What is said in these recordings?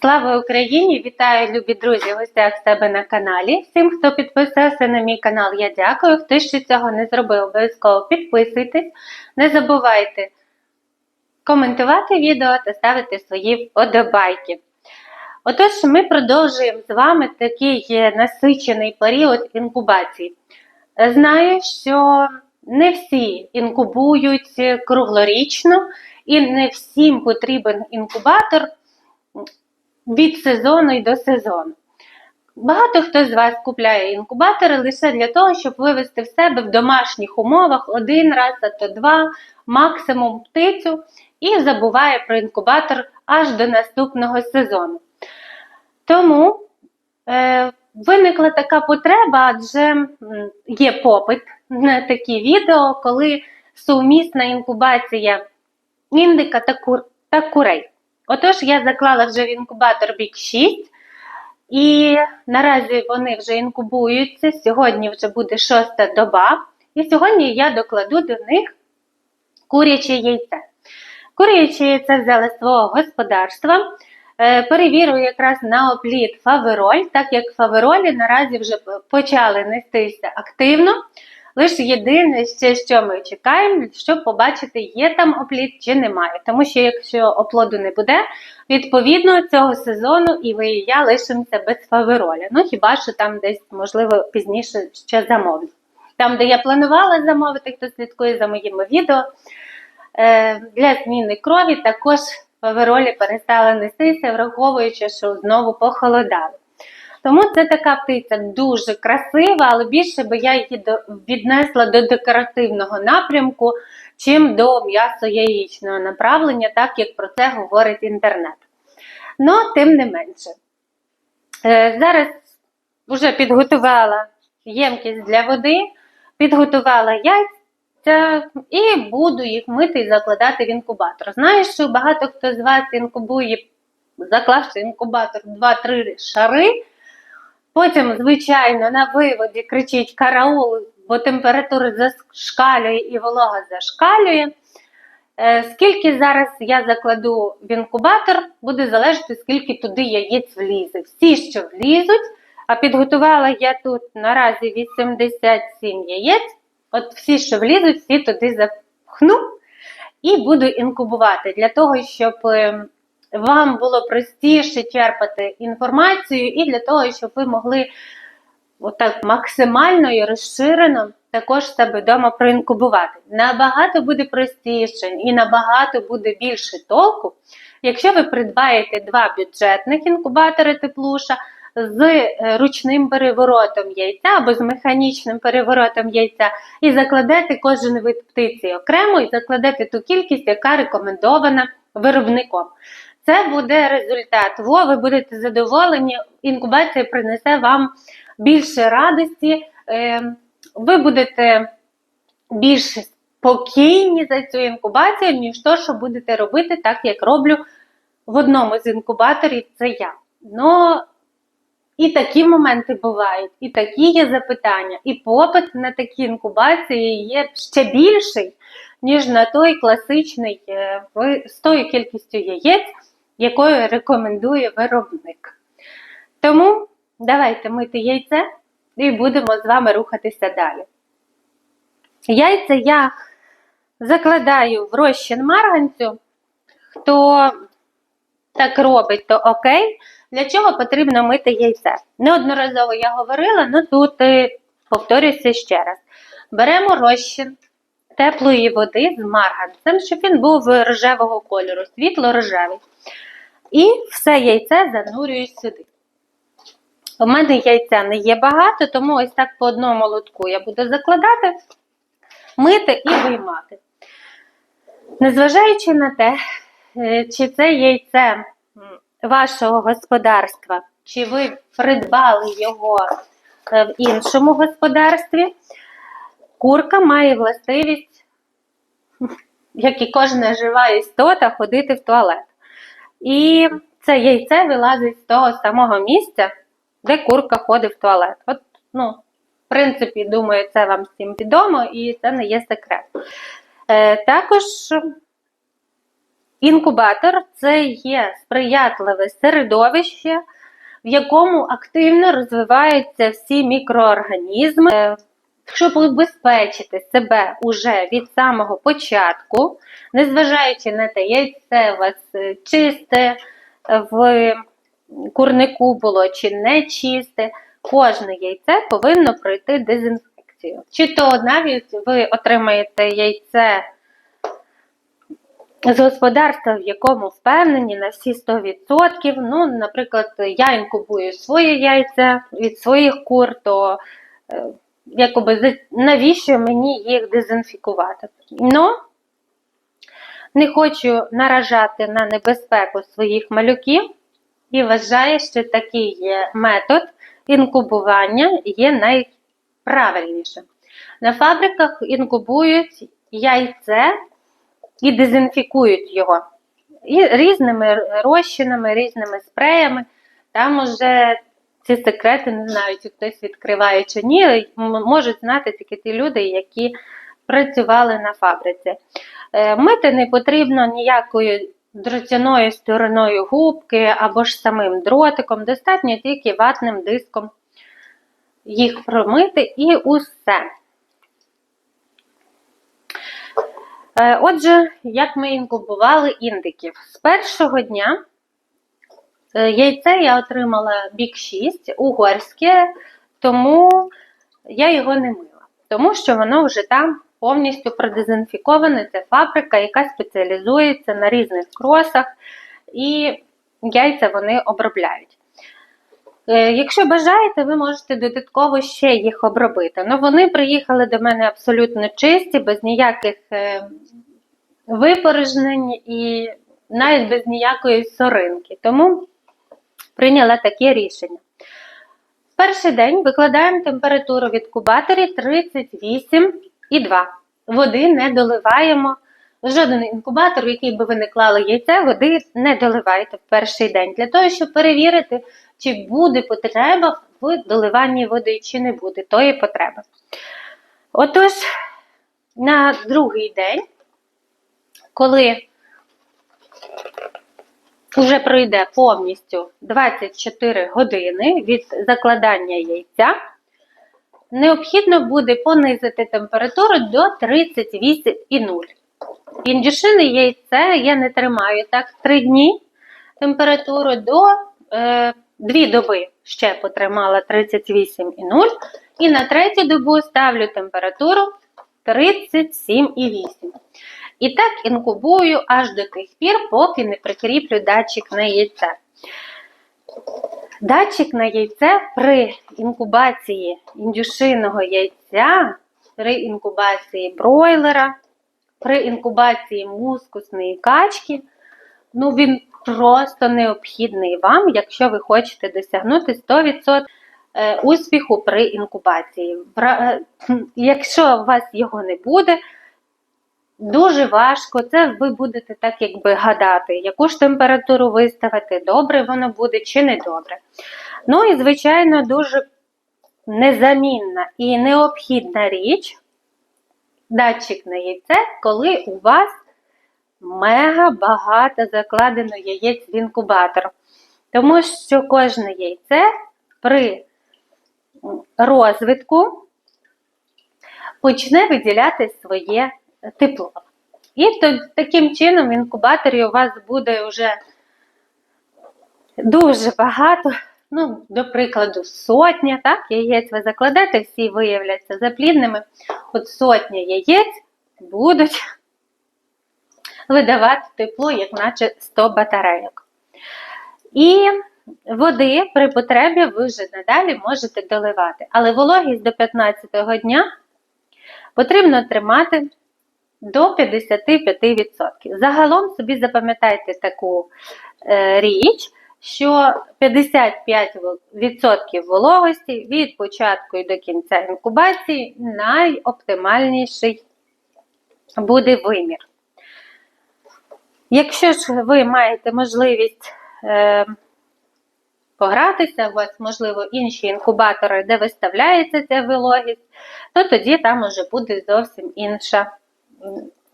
Слава Україні! Вітаю, любі друзі, гостях себе на каналі. Всім, хто підписався на мій канал, я дякую. Хто ще цього не зробив, обов'язково підписуйтесь. Не забувайте коментувати відео та ставити свої вподобайки. Отож, ми продовжуємо з вами такий насичений період інкубації. Знаю, що не всі інкубують круглорічно і не всім потрібен інкубатор від сезону і до сезону. Багато хто з вас купляє інкубатори лише для того, щоб вивести в себе в домашніх умовах один раз, а то два, максимум птицю, і забуває про інкубатор аж до наступного сезону. Тому е, виникла така потреба, адже є попит на такі відео, коли сумісна інкубація індика та, кур, та курей. Отож, я заклала вже в інкубатор бік 6, і наразі вони вже інкубуються. Сьогодні вже буде шоста доба, і сьогодні я докладу до них куряче яйце. Куряче яйце взяла з свого господарства. Е, Перевірю якраз на опліт фавероль, так як фаверолі наразі вже почали нестися активно. Лише єдине, ще що ми чекаємо, щоб побачити, є там опліт чи немає. Тому що якщо оплоду не буде, відповідно цього сезону і ви і я лишимося без фавероля. Ну хіба що там десь, можливо, пізніше ще замовлю. Там, де я планувала замовити, хто слідкує за моїми відео, е, для зміни крові також фаверолі перестали нестися, враховуючи, що знову похолодало. Тому це така птиця дуже красива, але більше би я її віднесла до декоративного напрямку, чим до м'ясо-яєчного направлення, так як про це говорить інтернет. Ну, тим не менше. Е, зараз вже підготувала ємкість для води, підготувала яйця і буду їх мити і закладати в інкубатор. Знаю, що багато хто з вас інкубує, заклавши інкубатор 2-3 шари. Потім, звичайно, на виводі кричить караул, бо температура зашкалює і волога зашкалює. Е, Скільки зараз я закладу в інкубатор, буде залежати, скільки туди яєць влізе. Всі, що влізуть, а підготувала я тут наразі 87 яєць. От всі, що влізуть, всі туди запхну і буду інкубувати для того, щоб е, вам було простіше черпати інформацію, і для того, щоб ви могли отак максимально і розширено також себе вдома проінкубувати. Набагато буде простіше і набагато буде більше толку, якщо ви придбаєте два бюджетних інкубатори теплуша з е, ручним переворотом яйця або з механічним переворотом яйця, і закладете кожен вид птиці окремо, і закладете ту кількість, яка рекомендована виробником. Це буде результат. Во, ви будете задоволені, інкубація принесе вам більше радості, е, ви будете більш спокійні за цю інкубацію, ніж то, що будете робити, так як роблю в одному з інкубаторів, це я. Ну, і такі моменти бувають, і такі є запитання, і попит на такі інкубації є ще більший, ніж на той класичний е, з тою кількістю яєць, якою рекомендує виробник. Тому давайте мити яйце і будемо з вами рухатися далі. Яйця я закладаю в розчин марганцю. Хто так робить, то окей. Для чого потрібно мити яйце? Неодноразово я говорила, але тут е, повторюся ще раз. Беремо розчин теплої води з марганцем, щоб він був рожевого кольору, світло-рожевий. І все яйце занурюю сюди. У мене яйця не є багато, тому ось так по одному лотку я буду закладати, мити і виймати. Незважаючи на те, е, чи це яйце вашого господарства, чи ви придбали його е, в іншому господарстві, курка має властивість, як і кожна жива істота, ходити в туалет. І це яйце вилазить з того самого місця, де курка ходить в туалет. От, ну, в принципі, думаю, це вам всім відомо і це не є секрет. Е, також інкубатор це є сприятливе середовище, в якому активно розвиваються всі мікроорганізми. Е, Щоб убезпечити себе уже від самого початку, незважаючи на те, яйце у вас е, чисте в курнику було чи не чисте, кожне яйце повинно пройти дезінфекцію. Чи то навіть ви отримаєте яйце з господарства, в якому впевнені на всі 100%. Ну, наприклад, я інкубую своє яйця від своїх кур, то е, якоби навіщо мені їх дезінфікувати? Ну, не хочу наражати на небезпеку своїх малюків і вважаю, що такий метод інкубування є найправильнішим. На фабриках інкубують яйце і дезінфікують його і різними розчинами, різними спреями. Там уже ці секрети не знаю, чи хтось відкриває чи ні, можуть знати тільки ті люди, які працювали на фабриці. Е, Мити не потрібно ніякою дротяною стороною губки або ж самим дротиком, достатньо тільки ватним диском їх промити і усе. Е, Отже, як ми інкубували індиків? З першого дня яйце я отримала бік 6 угорське, тому я його не мила, тому що воно вже там повністю продезінфіковане. Це фабрика, яка спеціалізується на різних кросах, і яйця вони обробляють. Е, Якщо бажаєте, ви можете додатково ще їх обробити. Ну, вони приїхали до мене абсолютно чисті, без ніяких е, випорожнень і навіть без ніякої соринки. Тому прийняла таке рішення. В перший день викладаємо температуру в інкубаторі 38,2. Води не доливаємо. Жоден інкубатор, в який би ви не клали яйце, води не доливайте в перший день, для того, щоб перевірити, чи буде потреба в доливанні води, чи не буде тої потреби. Отож, на другий день, коли вже пройде повністю 24 години від закладання яйця, необхідно буде понизити температуру до 38,0. Індюшини яйце я не тримаю так 3 дні. Температуру до е, 2 доби ще потримала 38,0. І на третю добу ставлю температуру 37,8. І так інкубую аж до тих пір, поки не прикріплю датчик на яйце. Датчик на яйце при інкубації індюшиного яйця, при інкубації бройлера, при інкубації мускусної качки, ну він просто необхідний вам, якщо ви хочете досягнути 100% е, успіху при інкубації. Е, Якщо у вас його не буде, Дуже важко, це ви будете так якби гадати, яку ж температуру виставити, добре воно буде чи не добре. Ну і, звичайно, дуже незамінна і необхідна річ датчик на яйце, коли у вас мега багато закладено яєць в інкубатор. Тому що кожне яйце при розвитку почне виділяти своє тепло. І таким чином в інкубаторі у вас буде вже дуже багато, ну, до прикладу, сотня, так, яєць ви закладете, всі виявляться заплідними. От сотня яєць будуть видавати тепло, як наче 100 батарейок. І води при потребі ви вже надалі можете доливати. Але вологість до 15-го дня потрібно тримати до 55%. Загалом собі запам'ятайте таку е, річ, що 55% вологості від початку і до кінця інкубації найоптимальніший буде вимір. Якщо ж ви маєте можливість е, погратися, у вас, можливо, інші інкубатори, де виставляється ця вологість, то тоді там уже буде зовсім інша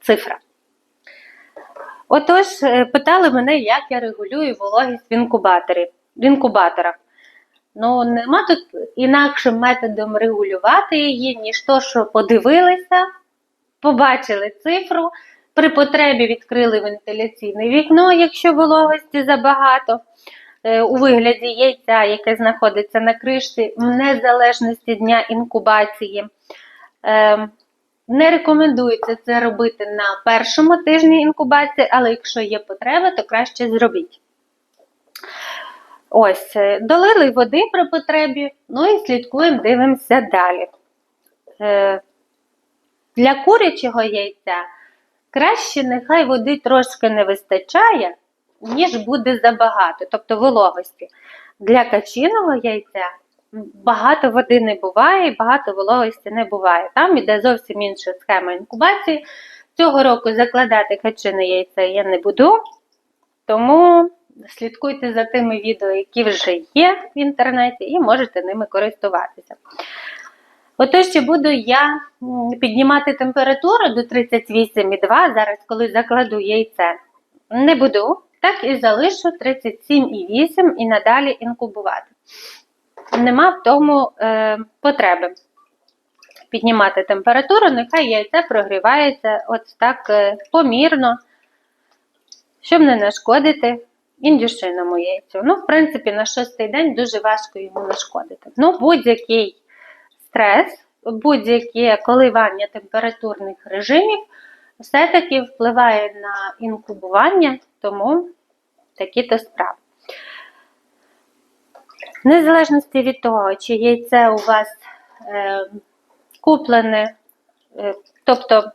цифра. Отож, е, питали мене, як я регулюю вологість в інкубаторі, в інкубаторах. Ну, нема тут інакшим методом регулювати її, ніж то, що подивилися, побачили цифру, при потребі відкрили вентиляційне вікно, якщо вологості забагато, е, у вигляді яйця, яке знаходиться на кришці, в незалежності дня інкубації. Не рекомендується це робити на першому тижні інкубації, але якщо є потреба, то краще зробіть. Ось, е, долили води при потребі, ну і слідкуємо, дивимося далі. Е, Для курячого яйця краще нехай води трошки не вистачає, ніж буде забагато, тобто вологості. Для качиного яйця багато води не буває, багато вологості не буває. Там іде зовсім інша схема інкубації. Цього року закладати качине яйце я не буду, тому слідкуйте за тими відео, які вже є в інтернеті, і можете ними користуватися. Отож, ще буду я піднімати температуру до 38,2, зараз, коли закладу яйце, не буду, так і залишу 37,8 і надалі інкубувати. Нема в тому е, потреби піднімати температуру, нехай яйце прогрівається от так е, помірно, щоб не нашкодити індюшиному яйцю. Ну, в принципі, на шостий день дуже важко йому нашкодити. Ну, будь-який стрес, будь-яке коливання температурних режимів все-таки впливає на інкубування, тому такі-то справи. Незалежності від того, чи яйце у вас е, куплене, е, тобто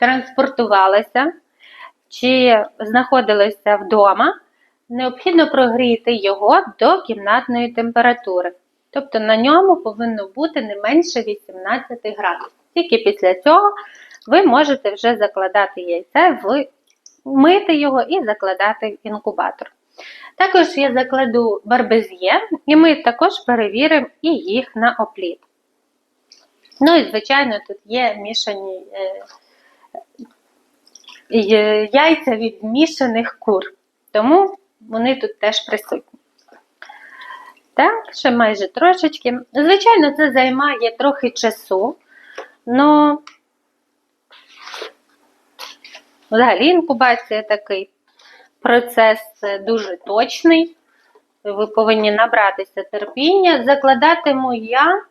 транспортувалося, чи знаходилося вдома, необхідно прогріти його до кімнатної температури. Тобто на ньому повинно бути не менше 18 градусів. Тільки після цього ви можете вже закладати яйце, мити його і закладати в інкубатор. Також я закладу барбез'є, і ми також перевіримо і їх на опліт. Ну і, звичайно, тут є мішані е, е, яйця від мішаних кур, тому вони тут теж присутні. Так, ще майже трошечки. Звичайно, це займає трохи часу, але взагалі інкубація такий процес дуже точний. Ви повинні набратися терпіння. Закладатиму я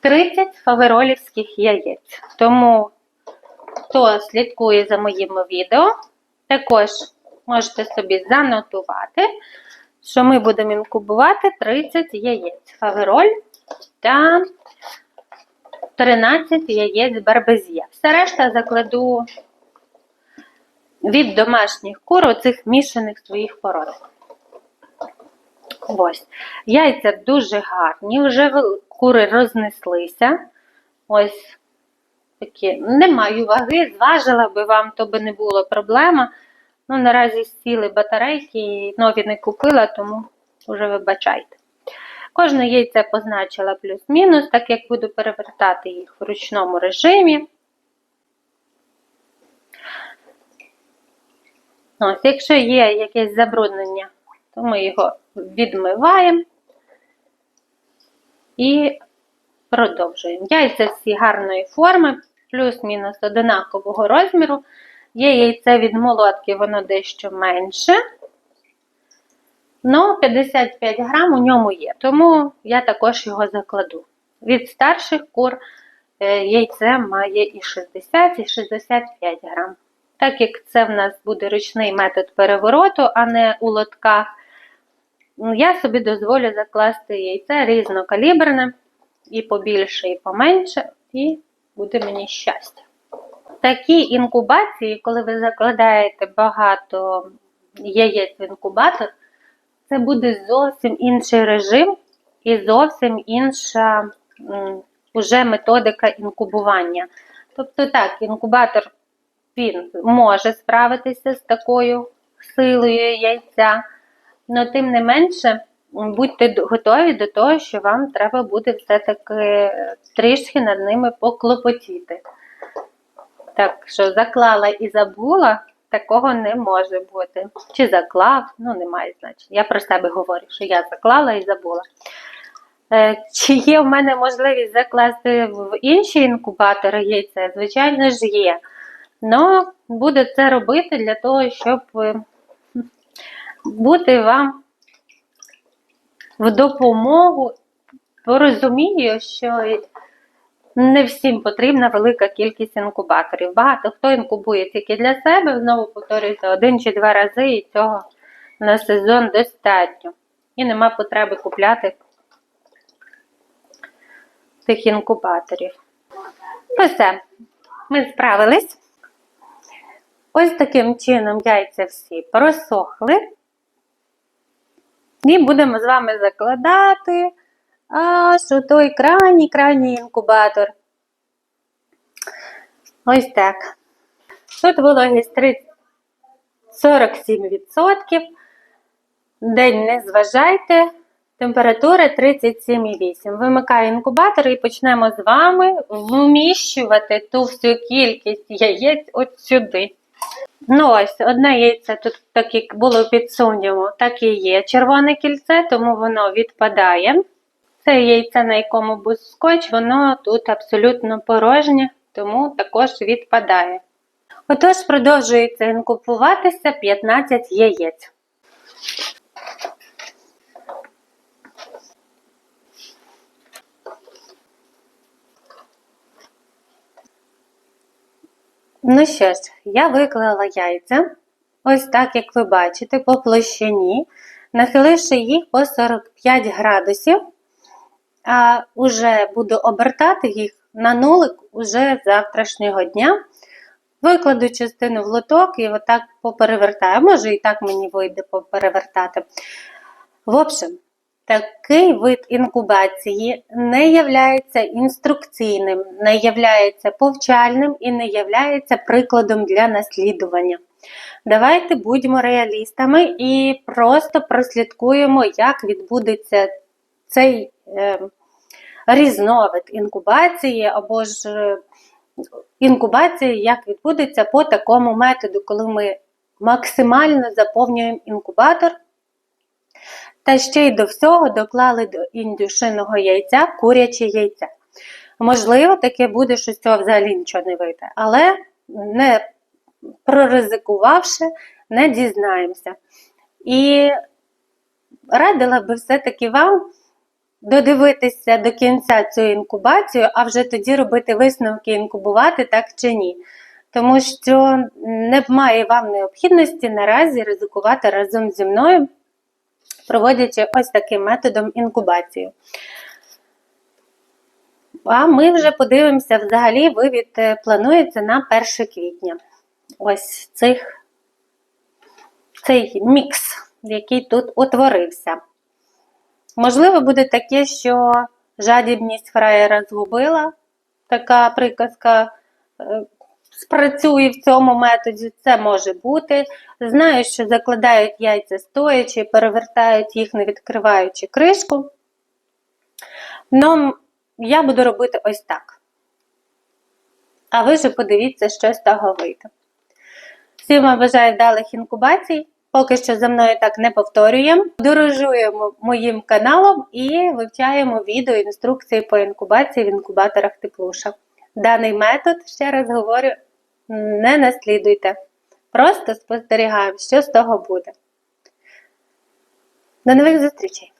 30 фаверолівських яєць. Тому, хто слідкує за моїми відео, також можете собі занотувати, що ми будемо інкубувати 30 яєць фавероль та 13 яєць барбезє. Все решта закладу від домашніх кур оцих мішаних своїх пород. Ось. Яйця дуже гарні, вже кури рознеслися. Ось такі. Не маю ваги, зважила би вам, то би не було проблема. Ну, наразі сіли батарейки і нові не купила, тому вже вибачайте. Кожне яйце позначила плюс-мінус, так як буду перевертати їх в ручному режимі. Ось, якщо є якесь забруднення, то ми його відмиваємо і продовжуємо. Яйця всі гарної форми, плюс-мінус одинакового розміру. Є яйце від молотки, воно дещо менше. Ну, 55 грам у ньому є, тому я також його закладу. Від старших кур е, яйце має і 60, і 65 грам. Так як це в нас буде ручний метод перевороту, а не у лотках, ну, я собі дозволю закласти яйце різнокаліберне, і побільше, і поменше, і буде мені щастя. Такі інкубації, коли ви закладаєте багато яєць в інкубатор, це буде зовсім інший режим і зовсім інша м, уже методика інкубування. Тобто так, інкубатор він може справитися з такою силою яйця, але тим не менше будьте готові до того, що вам треба буде все-таки трішки над ними поклопотіти. Так що заклала і забула, такого не може бути. Чи заклав, ну немає значення. Я про себе говорю, що я заклала і забула. Е, Чи є в мене можливість закласти в інші інкубатори яйця? Звичайно ж є. Но буду це робити для того, щоб е, бути вам в допомогу. Порозумію, що не всім потрібна велика кількість інкубаторів. Багато хто інкубує тільки для себе, знову повторюється, один чи два рази, і цього на сезон достатньо. І нема потреби купляти тих інкубаторів. То все, ми справились. Ось таким чином яйця всі просохли. І будемо з вами закладати аж у той крайній крайній інкубатор. Ось так. Тут вологість 47%. День не зважайте. Температура 37,8. Вимикаю інкубатор і почнемо з вами вміщувати ту всю кількість яєць от сюди. Ну ось, одне яйце тут так як було під сумнівом, так і є червоне кільце, тому воно відпадає. Це яйце, на якому був скотч, воно тут абсолютно порожнє, тому також відпадає. Отож, продовжується інкупуватися 15 яєць. Ну що ж, я виклала яйця, ось так, як ви бачите, по площині, нахиливши їх по 45 градусів, а вже буду обертати їх на нулик уже завтрашнього дня. Викладу частину в лоток і отак поперевертаю. Може, і так мені вийде поперевертати. В общем, такий вид інкубації не являється інструкційним, не являється повчальним і не являється прикладом для наслідування. Давайте будьмо реалістами і просто прослідкуємо, як відбудеться цей е, різновид інкубації або ж е, інкубації, як відбудеться по такому методу, коли ми максимально заповнюємо інкубатор. Та ще й до всього доклали до індюшиного яйця куряче яйця. Можливо, таке буде, що з цього взагалі нічого не вийде, але не проризикувавши, не дізнаємося. І радила би все-таки вам додивитися до кінця цю інкубацію, а вже тоді робити висновки, інкубувати так чи ні. Тому що не має вам необхідності наразі ризикувати разом зі мною, проводячи ось таким методом інкубацію. А ми вже подивимося, взагалі вивід е, планується на 1 квітня. Ось цих, цей мікс, який тут утворився. Можливо, буде таке, що жадібність фраєра згубила. Така приказка е, спрацює в цьому методі, це може бути. Знаю, що закладають яйця стоячи, перевертають їх, не відкриваючи кришку. Ну, я буду робити ось так. А ви ж подивіться, що з того вийде. Всім вам бажаю вдалих інкубацій. Поки що за мною так не повторюємо. Дорожуємо моїм каналом і вивчаємо відео інструкції по інкубації в інкубаторах теплуша. Даний метод, ще раз говорю, не наслідуйте. Просто спостерігаємо, що з того буде. До нових зустрічей!